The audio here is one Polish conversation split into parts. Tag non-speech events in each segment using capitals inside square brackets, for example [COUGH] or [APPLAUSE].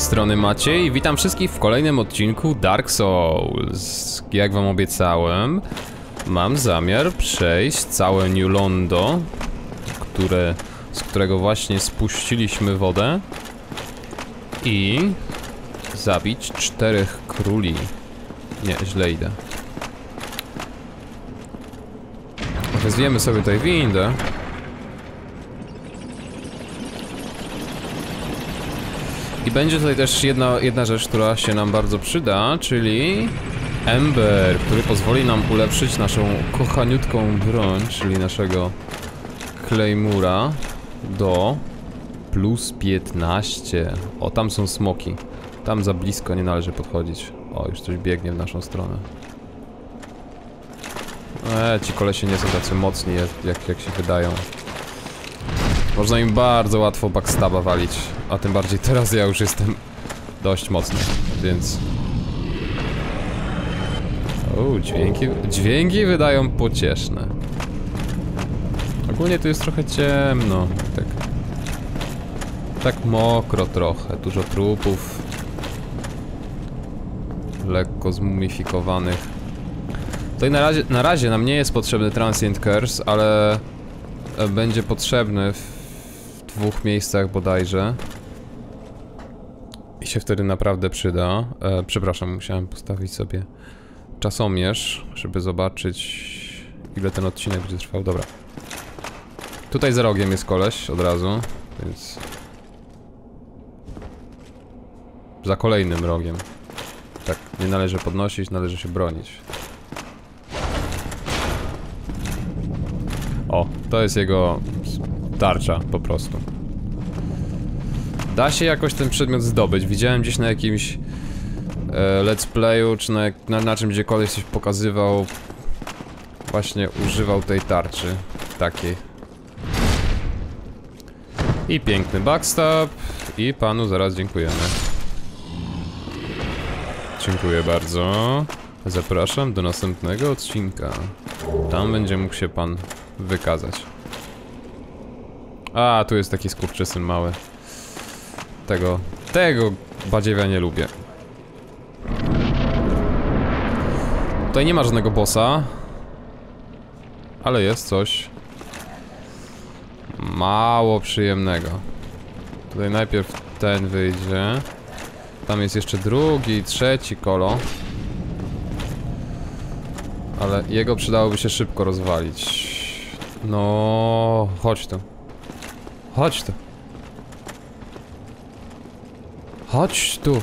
strony Maciej i witam wszystkich w kolejnym odcinku Dark Souls. Jak wam obiecałem, mam zamiar przejść całe New Londo, które, z którego właśnie spuściliśmy wodę i zabić czterech króli. Nie, źle idę. Wezwiemy sobie tutaj windę. I będzie tutaj też jedna, jedna rzecz, która się nam bardzo przyda, czyli Ember, który pozwoli nam ulepszyć naszą kochaniutką broń, czyli naszego Claymura do plus 15. O, tam są smoki. Tam za blisko nie należy podchodzić. O, już coś biegnie w naszą stronę. Eee, ci kolesie nie są tacy mocni, jak, jak się wydają. Można im bardzo łatwo backstaba walić, a tym bardziej teraz ja już jestem dość mocny, więc... O, dźwięki, dźwięki wydają pocieszne. Ogólnie tu jest trochę ciemno, tak... Tak mokro trochę, dużo trupów. Lekko zmumifikowanych. Tutaj na razie, na razie nam nie jest potrzebny Transient Curse, ale e, będzie potrzebny w dwóch miejscach bodajże. Się wtedy naprawdę przyda. E, przepraszam, musiałem postawić sobie czasomierz, żeby zobaczyć ile ten odcinek będzie trwał. Dobra. Tutaj za rogiem jest koleś od razu, więc... Za kolejnym rogiem. Tak, nie należy podnosić, należy się bronić. O, to jest jego tarcza po prostu. Da się jakoś ten przedmiot zdobyć. Widziałem gdzieś na jakimś e, let's playu, czy na, na, na czym gdziekolwiek coś pokazywał. Właśnie używał tej tarczy. Takiej. I piękny backstab. I panu zaraz dziękujemy. Dziękuję bardzo. Zapraszam do następnego odcinka. Tam będzie mógł się pan wykazać. A, tu jest taki skurczysyn mały. Tego, tego badziewia nie lubię. Tutaj nie ma żadnego bossa. Ale jest coś. Mało przyjemnego. Tutaj najpierw ten wyjdzie. Tam jest jeszcze drugi, trzeci kolo. Ale jego przydałoby się szybko rozwalić. No, chodź tu. Chodź tu. Chodź tu.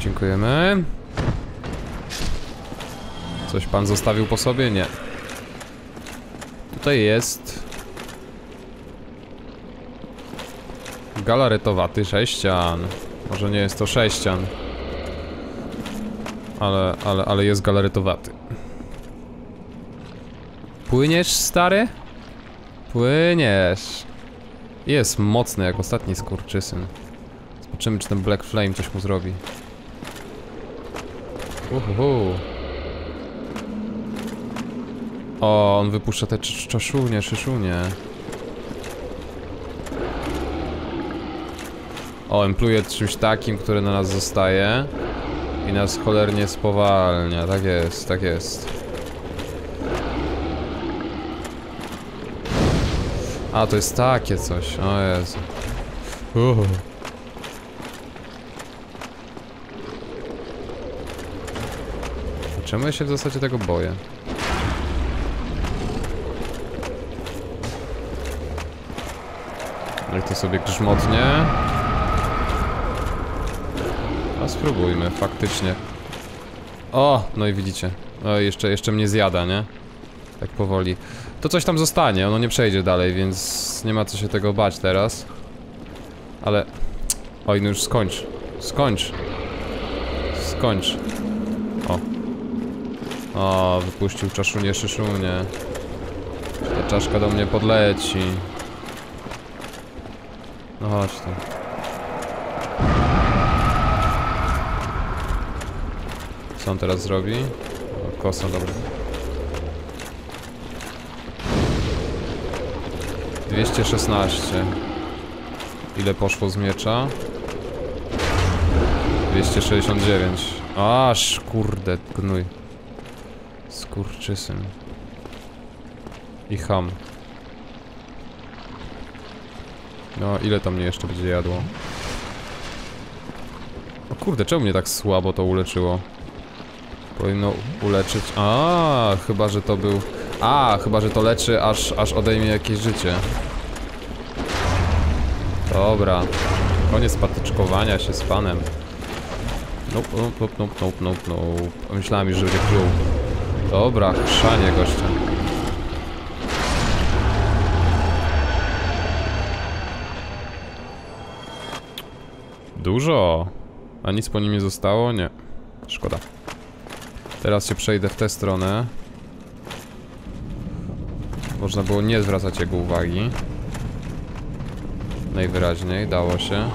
Dziękujemy. Coś pan zostawił po sobie? Nie. Tutaj jest... Galaretowaty sześcian. Może nie jest to sześcian. Ale, ale, ale jest galaretowaty. Płyniesz, stary? Płyniesz. Jest mocny jak ostatni skurczysyn. Zobaczymy, czy ten Black Flame coś mu zrobi. Uhuhu. O, on wypuszcza te czaszunie, szyszunie. O, empluje czymś takim, które na nas zostaje. I nas cholernie spowalnia. Tak jest, tak jest. A, to jest takie coś. O Jezu. Uh. Czemu ja się w zasadzie tego boję? Jak to sobie grzmotnie. A spróbujmy, faktycznie. O, no i widzicie. O, jeszcze, jeszcze mnie zjada, nie? Tak powoli. To coś tam zostanie, ono nie przejdzie dalej, więc nie ma co się tego bać teraz. Ale... Oj, no już skończ. Skończ. Skończ. O. O, wypuścił czaszunie szyszunie. Ta czaszka do mnie podleci. No chodź tu. Co on teraz zrobi? O, kosa, dobra. 216 Ile poszło z miecza? 269. Aż kurde, gnój. Skurczysyn. I ham. No, ile to mnie jeszcze będzie jadło? O kurde, czemu mnie tak słabo to uleczyło? Powinno uleczyć... A, chyba, że to był... A, chyba, że to leczy, aż, aż odejmie jakieś życie. Dobra. Koniec patyczkowania się z panem. Nope, nope, nope, nope, nope, nope. Myślałem już, że będzie pluł. Dobra, chrzanie gościa. Dużo. A nic po nim nie zostało? Nie. Szkoda. Teraz się przejdę w tę stronę. Można było nie zwracać jego uwagi. Najwyraźniej dało się.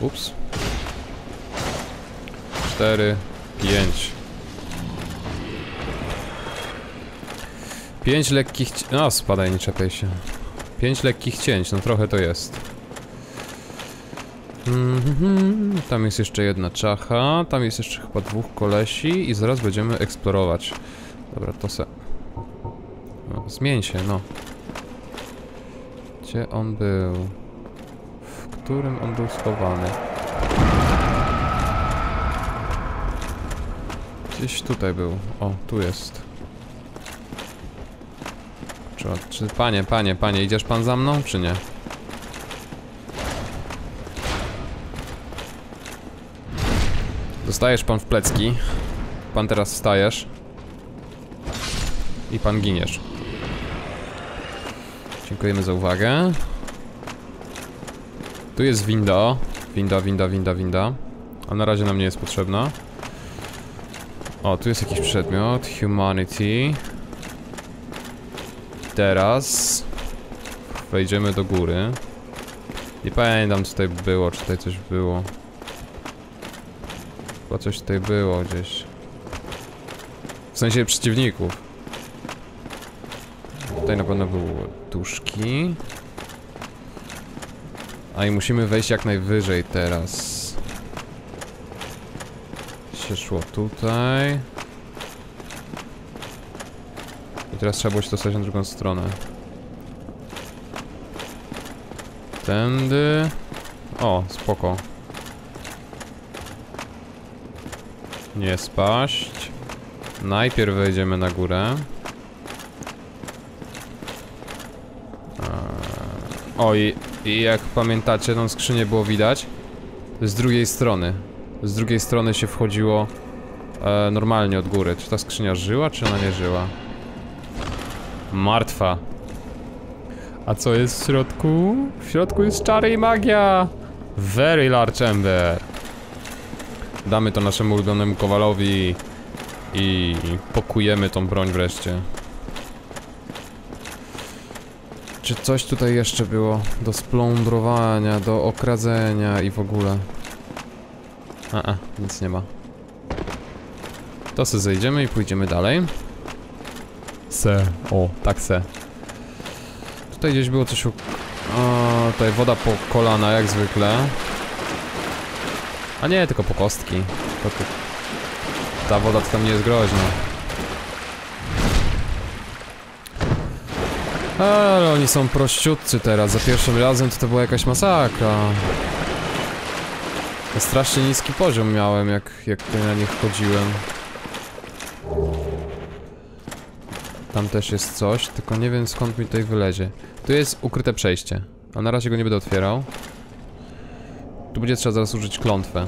Ups. Cztery, pięć. Pięć lekkich ci... No, spadaj, nie czepiaj się. Pięć lekkich cięć, no trochę to jest. Mhm, Tam jest jeszcze jedna czacha, tam jest jeszcze chyba dwóch kolesi i zaraz będziemy eksplorować. Dobra, to se... Zmień się, no. Gdzie on był? W którym on był schowany? Gdzieś tutaj był. O, tu jest. Czy, czy panie, panie, panie, idziesz pan za mną, czy nie? Dostajesz pan w plecki. Pan teraz wstajesz. I pan giniesz. Dziękujemy za uwagę. Tu jest winda. Winda, winda, winda, winda. A na razie nam nie jest potrzebna. O, tu jest jakiś przedmiot. Humanity. Teraz wejdziemy do góry. Nie pamiętam co tutaj było, czy tutaj coś było. Chyba coś tutaj było gdzieś. W sensie przeciwników. Tutaj na pewno były tuszki. A i musimy wejść jak najwyżej teraz. Się szło tutaj. I teraz trzeba było się dostać na drugą stronę. Tędy. O, spoko. Nie spaść. Najpierw wejdziemy na górę. O i, i jak pamiętacie, tą skrzynię było widać z drugiej strony. Z drugiej strony się wchodziło e, normalnie od góry. Czy ta skrzynia żyła, czy ona nie żyła? Martwa. A co jest w środku? W środku jest czary i magia! Very large ember. Damy to naszemu ulubionemu Kowalowi i pokujemy tą broń wreszcie. Czy coś tutaj jeszcze było do splądrowania, do okradzenia i w ogóle? A, a nic nie ma. To se zejdziemy i pójdziemy dalej. Se, o, tak se. Tutaj gdzieś było coś o... o tutaj woda po kolana, jak zwykle. A nie, tylko po kostki. To, to, ta woda to tam nie jest groźna. Ale oni są prościutcy teraz. Za pierwszym razem to to była jakaś masakra. Strasznie niski poziom miałem, jak, jak na nich wchodziłem. Tam też jest coś, tylko nie wiem skąd mi tutaj wylezie. Tu jest ukryte przejście, a na razie go nie będę otwierał. Tu będzie trzeba zaraz użyć klątwę.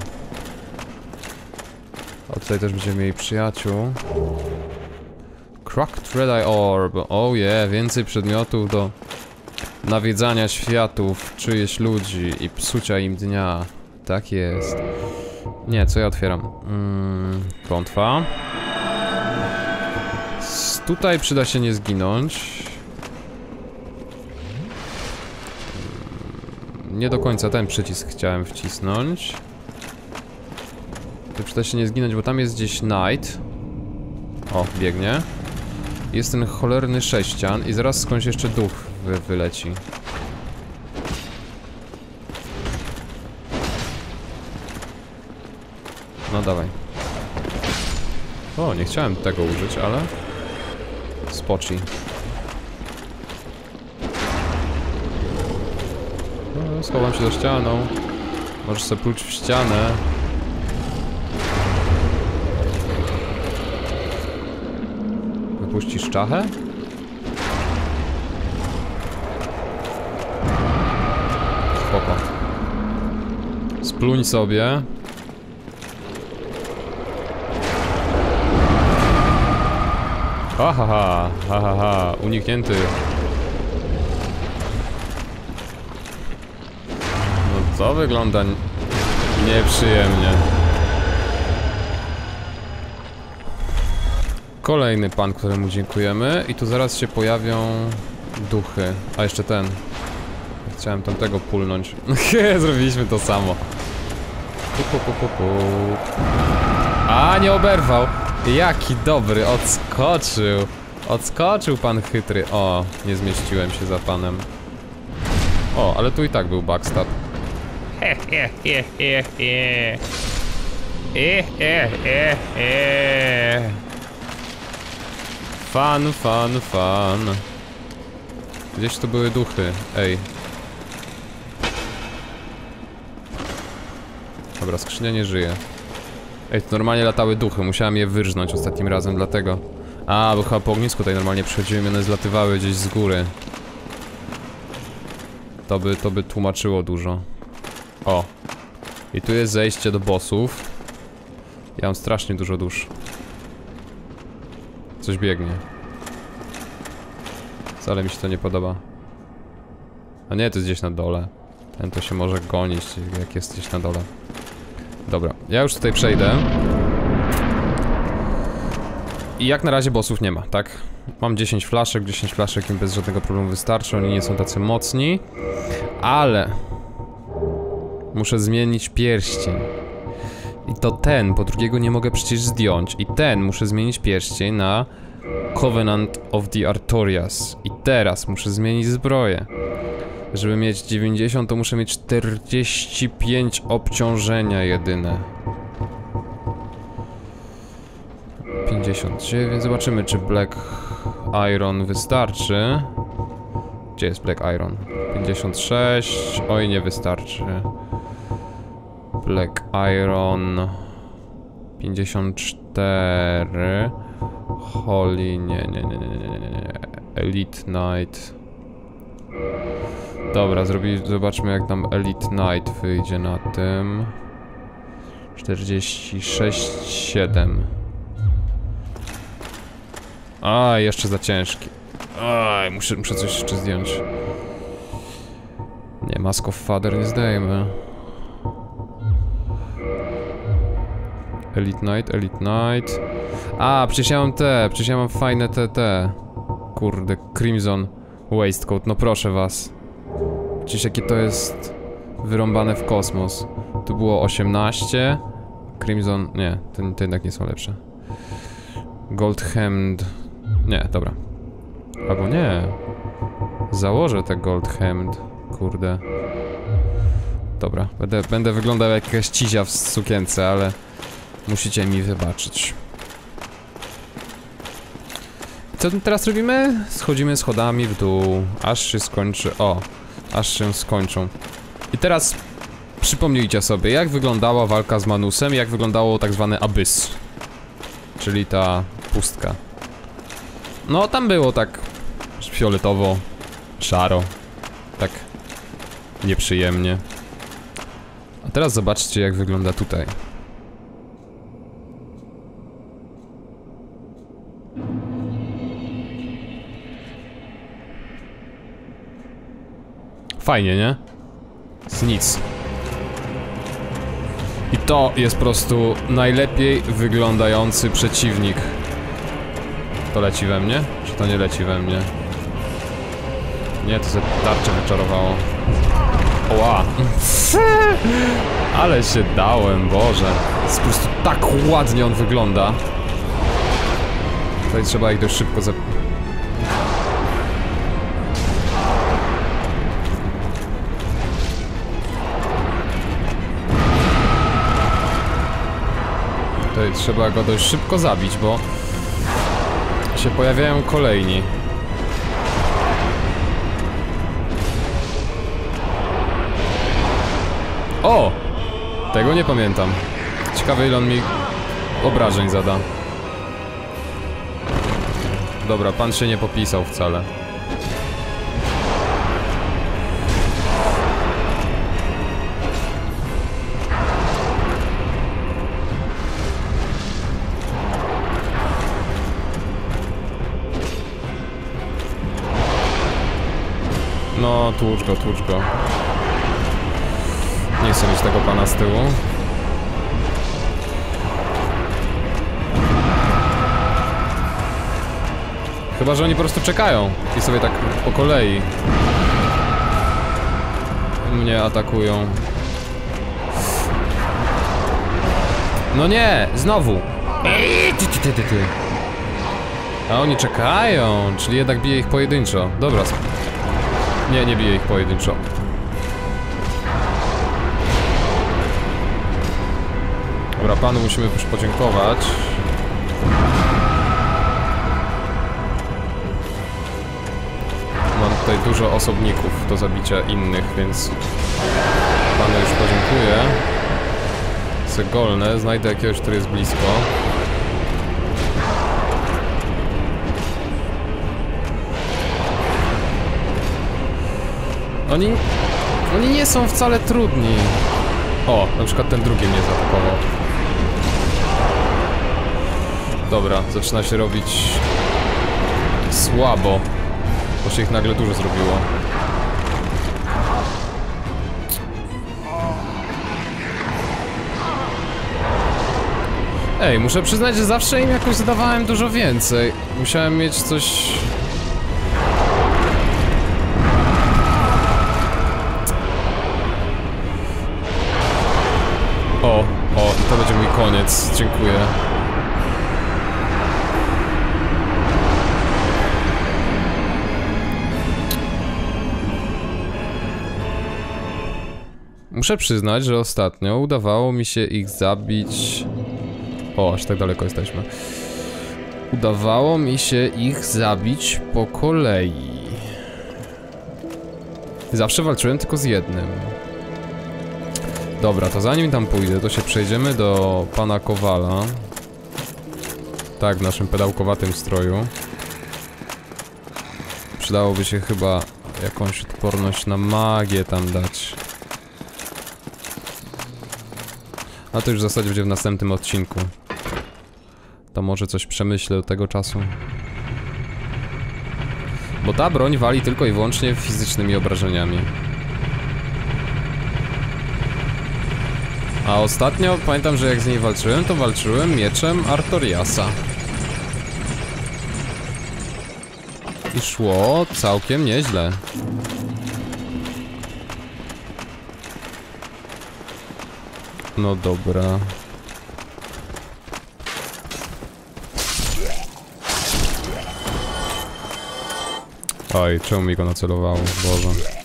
O, tutaj też będziemy mieli przyjaciół. Cracked Red Eye Orb. Oh yeah, więcej przedmiotów do nawiedzania światów, czyjeś ludzi i psucia im dnia. Tak jest. Nie, co ja otwieram? Mm, tutaj przyda się nie zginąć. Mm, Nie do końca ten przycisk chciałem wcisnąć. Tu przyda się nie zginąć, bo tam jest gdzieś Knight. O, biegnie. Jest ten cholerny sześcian i zaraz skądś jeszcze duch wy wyleci. No dawaj. O, nie chciałem tego użyć, ale... Spoczy. No, schowam się za ścianą. Możesz sobie pluć w ścianę. Wypuścisz czachę? Spoko. Spluń sobie. Ha ha ha, ha ha uniknięty. No to wygląda nieprzyjemnie. Kolejny pan, któremu dziękujemy i tu zaraz się pojawią duchy. A jeszcze ten. Chciałem tamtego pulnąć. [LAUGHS] Zrobiliśmy to samo. Pu, pu, pu, pu. A, nie oberwał. Jaki dobry, odskoczył. Odskoczył pan chytry. O, nie zmieściłem się za panem. O, ale tu i tak był backstab. He, he, he, he, he. E, e, e, e. Fan, fan, fan. Gdzieś tu były duchy. Ej. Dobra, skrzynia nie żyje. Ej, tu normalnie latały duchy, musiałem je wyrżnąć ostatnim razem, dlatego. A, bo chyba po ognisku tutaj normalnie przychodziły i one zlatywały gdzieś z góry. To by, to by tłumaczyło dużo. O. I tu jest zejście do bossów. Ja mam strasznie dużo dusz. Coś biegnie. Wcale mi się to nie podoba. A nie, to jest gdzieś na dole. Ten to się może gonić, jak jest gdzieś na dole. Dobra, ja już tutaj przejdę. I jak na razie bossów nie ma, tak? Mam 10 flaszek, 10 flaszek im bez żadnego problemu wystarczy, oni nie są tacy mocni. Ale... Muszę zmienić pierścień. I to ten, bo drugiego nie mogę przecież zdjąć. I ten muszę zmienić pierścień na Covenant of the Artorias. I teraz muszę zmienić zbroję. Żeby mieć 90 to muszę mieć 45 obciążenia jedyne. 59, zobaczymy czy Black Iron wystarczy. Gdzie jest Black Iron? 56, oj nie wystarczy. Black Iron 54 Holy, nie, nie, nie, nie, nie, nie. Elite Knight. Dobra, zrobi, zobaczmy jak nam Elite Knight wyjdzie na tym. 46, 7 A, jeszcze za ciężki. Aj, muszę, muszę coś jeszcze zdjąć. Nie, Mask of Father nie zdejmę Elite Knight, Elite Knight. A, przecież ja mam te, przecież ja mam fajne te, te. Kurde, Crimson Waistcoat, no proszę was. Przecież jakie to jest wyrąbane w kosmos. Tu było 18. Crimson, nie, te, te jednak nie są lepsze. Gold Hemd. Nie, dobra. Albo nie. Założę te Gold Hemd. Kurde. Dobra, będę, będę wyglądał jak jakaś cizia w sukience, ale... Musicie mi wybaczyć. Co teraz robimy? Schodzimy schodami w dół, aż się skończy. O, aż się skończą. I teraz przypomnijcie sobie, jak wyglądała walka z Manusem, jak wyglądało tak zwany abyss. Czyli ta pustka. No, tam było tak fioletowo, szaro, tak nieprzyjemnie. A teraz zobaczcie, jak wygląda tutaj. Fajnie, nie? Z nic. I to jest po prostu najlepiej wyglądający przeciwnik. To leci we mnie? Czy to nie leci we mnie? Nie, to ze tarczę wyczarowało. Oła! [LAUGHS] Ale się dałem, Boże. Jest po prostu tak ładnie on wygląda. Tutaj trzeba ich dość szybko Tutaj trzeba go dość szybko zabić, bo się pojawiają kolejni. O! Tego nie pamiętam. Ciekawe ile on mi obrażeń zada. Dobra, pan się nie popisał wcale. No, tłucz go, tłucz go. Nie chcę mieć tego pana z tyłu. Chyba, że oni po prostu czekają i sobie tak po kolei mnie atakują. No nie, znowu. Ty, ty, ty, ty, ty. A oni czekają, czyli jednak bije ich pojedynczo. Dobra. Nie, nie bije ich pojedynczo. Dobra, panu musimy już podziękować. Mam tutaj dużo osobników do zabicia innych, więc panu już podziękuję. Segolne, znajdę jakiegoś, który jest blisko. Oni... Oni nie są wcale trudni. O, na przykład ten drugi mnie zaatakował. Dobra, zaczyna się robić słabo, bo się ich nagle dużo zrobiło. Ej, muszę przyznać, że zawsze im jakoś zadawałem dużo więcej. Musiałem mieć coś... to będzie mój koniec. Dziękuję. Muszę przyznać, że ostatnio udawało mi się ich zabić. O, aż tak daleko jesteśmy. Udawało mi się ich zabić po kolei. Zawsze walczyłem tylko z jednym. Dobra, to zanim tam pójdę, to się przejdziemy do pana Kowala. Tak, w naszym pedałkowatym stroju. Przydałoby się chyba jakąś odporność na magię tam dać. A to już w zasadzie będzie w następnym odcinku. To może coś przemyślę do tego czasu. Bo ta broń wali tylko i wyłącznie fizycznymi obrażeniami. A ostatnio pamiętam, że jak z niej walczyłem, to walczyłem mieczem Artoriasa. I szło całkiem nieźle. No dobra. Oj, czemu mi go nacelowało? Boże.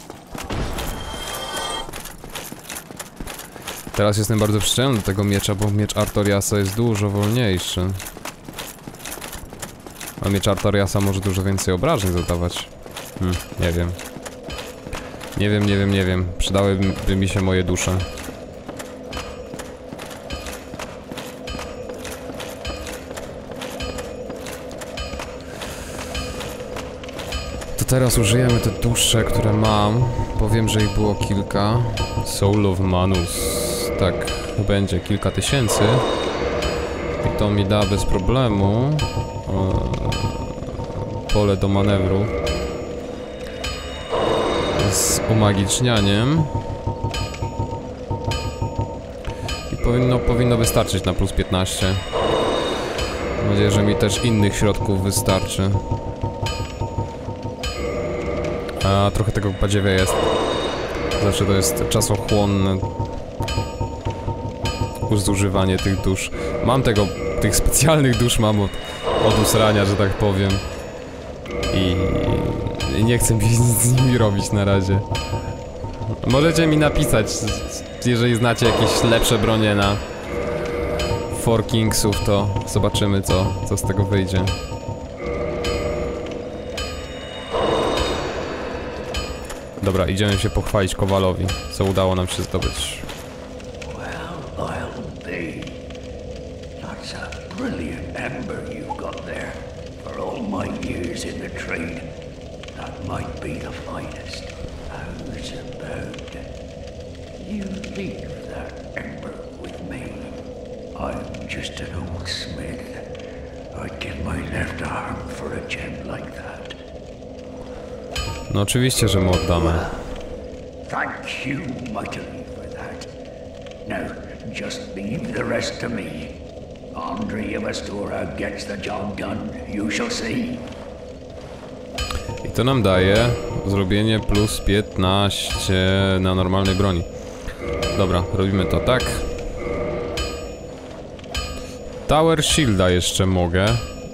Teraz jestem bardzo przyczajony do tego miecza, bo miecz Artoriasa jest dużo wolniejszy. A miecz Artoriasa może dużo więcej obrażeń zadawać. Hmm, nie wiem. Nie wiem, nie wiem, nie wiem. Przydałyby mi się moje dusze. To teraz użyjemy te dusze, które mam. Powiem, że ich było kilka. Soul of Manus. Tak, będzie kilka tysięcy. I to mi da bez problemu e, pole do manewru z umagicznianiem. I powinno, powinno wystarczyć na plus 15. Mam nadzieję, że mi też innych środków wystarczy. A trochę tego badziewia jest. Zawsze to jest czasochłonne zużywanie tych dusz. Mam tego, tych specjalnych dusz mam od, od usrania, że tak powiem. I, i nie chcę [LAUGHS] nic z nimi robić na razie. Możecie mi napisać, jeżeli znacie jakieś lepsze bronie na Four Kingsów, to zobaczymy co, co z tego wyjdzie. Dobra, idziemy się pochwalić Kowalowi, co udało nam się zdobyć. No oczywiście, że mu oddamy. Thank you mightily for that. Now, just leave the rest to me. Andre of Astora gets the job done. You shall see. I to nam daje zrobienie plus 15 na normalnej broni. Dobra, robimy to tak. Tower Shielda jeszcze mogę,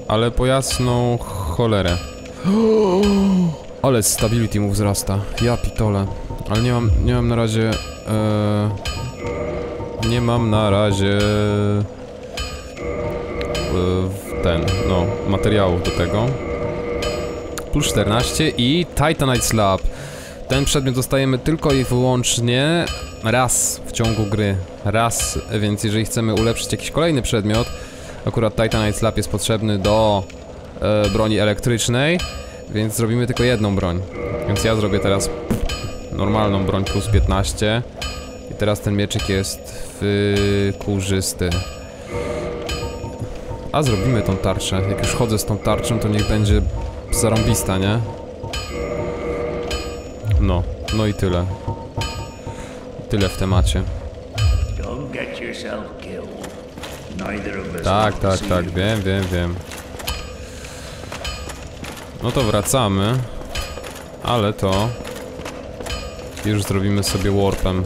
ale po jasną cholerę. [GASPS] Ale stability mu wzrasta. Ja pitole. Ale nie mam, nie mam na razie... E, nie mam na razie... E, ten, no, materiałów do tego plus 14 i Titanite Slab. Ten przedmiot dostajemy tylko i wyłącznie raz w ciągu gry. Raz, więc jeżeli chcemy ulepszyć jakiś kolejny przedmiot, akurat Titanite Slab jest potrzebny do e, broni elektrycznej, więc zrobimy tylko jedną broń. Więc ja zrobię teraz normalną broń plus 15 i teraz ten mieczyk jest wykurzysty. A zrobimy tą tarczę. Jak już chodzę z tą tarczą, to niech będzie zarąbista, nie? No, no i tyle. Tyle w temacie. Tak, tak, tak, wiem, wiem, wiem. No to wracamy. Ale to... Już zrobimy sobie warpem.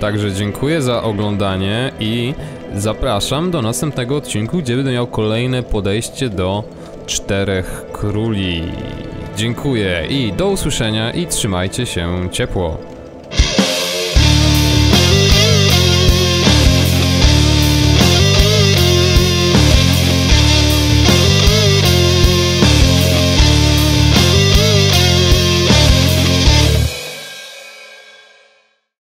Także dziękuję za oglądanie i zapraszam do następnego odcinku, gdzie będę miał kolejne podejście do czterech króli. Dziękuję i do usłyszenia i trzymajcie się ciepło.